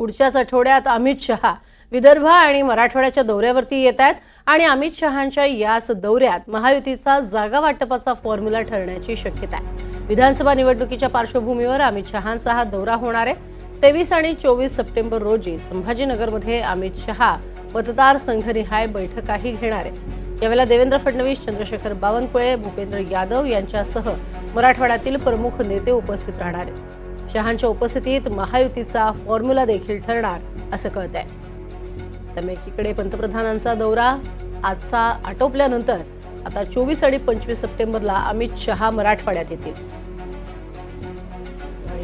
पुढच्याच आठवड्यात अमित शहा विदर्भ आणि मराठवाड्याच्या दौऱ्यावरती येत आहेत आणि अमित शहांच्या याच दौऱ्यात महायुतीचा जागा वाटपाचा फॉर्म्युला ठरण्याची शक्यता आहे. विधानसभा निवडणुकीच्या पार्श्वभूमीवर अमित शहांचा हा दौरा होणार आहे. तेवीस आणि चोवीस सप्टेंबर रोजी संभाजीनगरमध्ये अमित शहा मतदारसंघनिहाय बैठकाही घेणार आहेत. यावेळेला देवेंद्र फडणवीस चंद्रशेखर बावनकुळे भूपेंद्र यादव यांच्यासह मराठवाड्यातील प्रमुख नेते उपस्थित राहणार आहेत. शहांच्या उपस्थितीत महायुतीचा फॉर्म्युला देखील ठरणार असं कळत आहे तर एकीकडे पंतप्रधानांचा दौरा आजचा आटोपल्यानंतर आता चोवीस आणि पंचवीस सप्टेंबरला अमित शहा मराठवाड्यात येतील.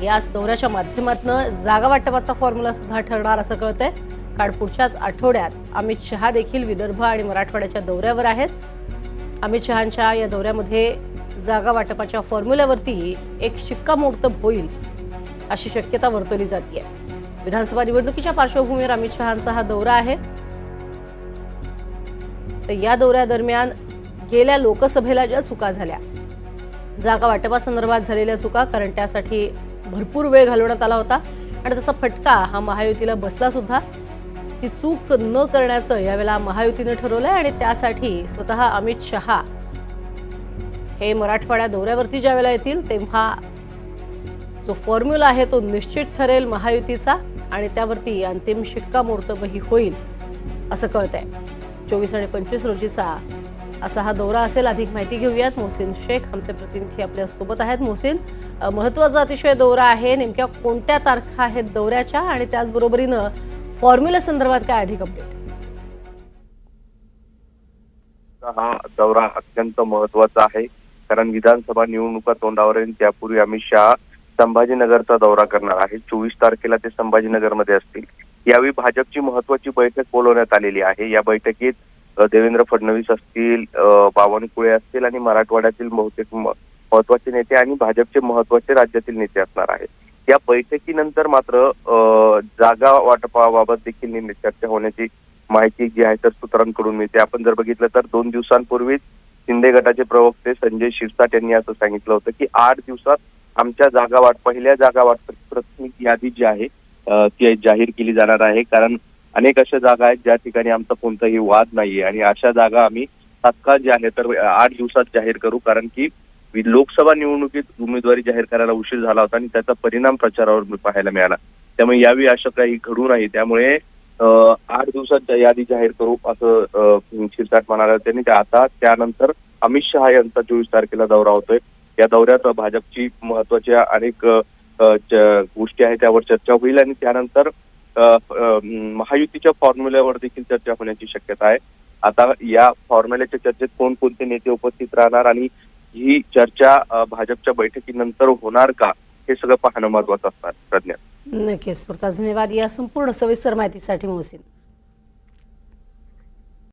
याच दौऱ्याच्या माध्यमातून जागा वाटपाचा फॉर्म्युला सुद्धा ठरणार असं कळतंय. कारण पुढच्याच आठवड्यात अमित शहा देखील विदर्भ आणि मराठवाड्याच्या दौऱ्यावर आहेत. अमित शहांच्या या दौऱ्यामध्ये जागा वाटपाच्या फॉर्म्युल्यावरती एक शिक्कामोर्तब होईल अशी शक्यता वर्तवली जाते विधानसभा निवडणुकीच्या पार्श्वभूमीवर अमित शहांचा हा दौरा आहे. तर या दौऱ्यादरम्यान गेल्या लोकसभेला ज्या चुका झाल्या जागा वाटपासंदर्भात झालेल्या चुका कारण त्यासाठी भरपूर वेळ घालवण्यात आला होता. आणि तसा फटका हा महायुतीला बसला सुद्धा. ती चूक न करण्याचं यावेळेला महायुतीनं ठरवलंय आणि त्यासाठी स्वतः अमित शहा हे मराठवाड्या दौऱ्यावरती ज्या वेळेला येतील तेव्हा जो फॉर्म्युला आहे तो निश्चित ठरेल महायुतीचा आणि त्यावरती अंतिम शिक्कामोर्तबही होईल असं कळतंय. चोवीस आणि पंचवीस रोजीचा असा हा दौरा असेल अधिक माहिती घेऊयात. मोहसिन शेख आमचे प्रतिनिधी आपल्यासोबत आहेत. मोहसिन महत्त्वाचा अतिशय दौरा आहे नेमक्या कोणत्या तारखा आहेत दौऱ्याच्या आणि त्याचबरोबरीनं फॉर्म्युला संदर्भात काय अधिक अपडेट हा दौरा अत्यंत महत्त्वाचा आहे. कारण विधानसभा निवडणुका तोंडावर येईल त्यापूर्वी अमित शहा संभाजीनगरचा दौरा करणार आहे. चोवीस तारखेला ते संभाजीनगरमध्ये असतील. यावेळी भाजपची महत्वाची बैठक बोलवण्यात आलेली आहे. या बैठकीत देवेंद्र फडणवीस असतील बावनकुळे असतील आणि मराठवाड्यातील बहुतेक महत्त्वाचे नेते आणि भाजपचे महत्त्वाचे राज्यातील नेते असणार आहेत. या बैठकीनंतर मात्र जागा वाटपाबाबत देखील निर्णय चर्चा होण्याची माहिती जी आहे तर सूत्रांकडून मिळते. आपण जर बघितलं तर दोन दिवसांपूर्वीच शिंदे गटाचे प्रवक्ते संजय शिरसाट यांनी असं सांगितलं होतं की आठ दिवसात आमच्या जागा वाट पहिल्या जागा वाटप प्राथमिक यादी जी आहे ती जाहीर केली जाणार आहे. कारण अनेक अशा जागा आहेत ज्या ठिकाणी आमचा कोणताही वाद नाहीये. आणि अशा जागा आम्ही तात्काळ जे आहे तर आठ दिवसात जाहीर करू. कारण की लोकसभा निवडणुकीत उमेदवारी जाहीर करायला उशीर झाला होता आणि त्याचा परिणाम प्रचारावर पाहायला मिळाला. त्यामुळे यावेळी असं काही घडू नाही. त्यामुळे आठ दिवसात यादी जाहीर करू असं शिरसाट म्हणाले त्यांनी आता त्यानंतर अमित शहा यांचा चोवीस तारखेला दौरा होतोय. या दौऱ्यात भाजपची महत्त्वाच्या अनेक गोष्टी आहेत त्यावर चर्चा होईल आणि त्यानंतर महायुतीच्या फॉर्म्युल्यावर देखील चर्चा होण्याची शक्यता आहे. आता या फॉर्म्युल्याच्या चर्चेत कोणकोणते नेते उपस्थित राहणार आणि ही चर्चा भाजपच्या बैठकीनंतर होणार का हे सगळं पाहणं महत्वाचं असणार. प्रज्ञा. नक्कीच धन्यवाद. या संपूर्ण सविस्तर माहितीसाठी मोहसिन.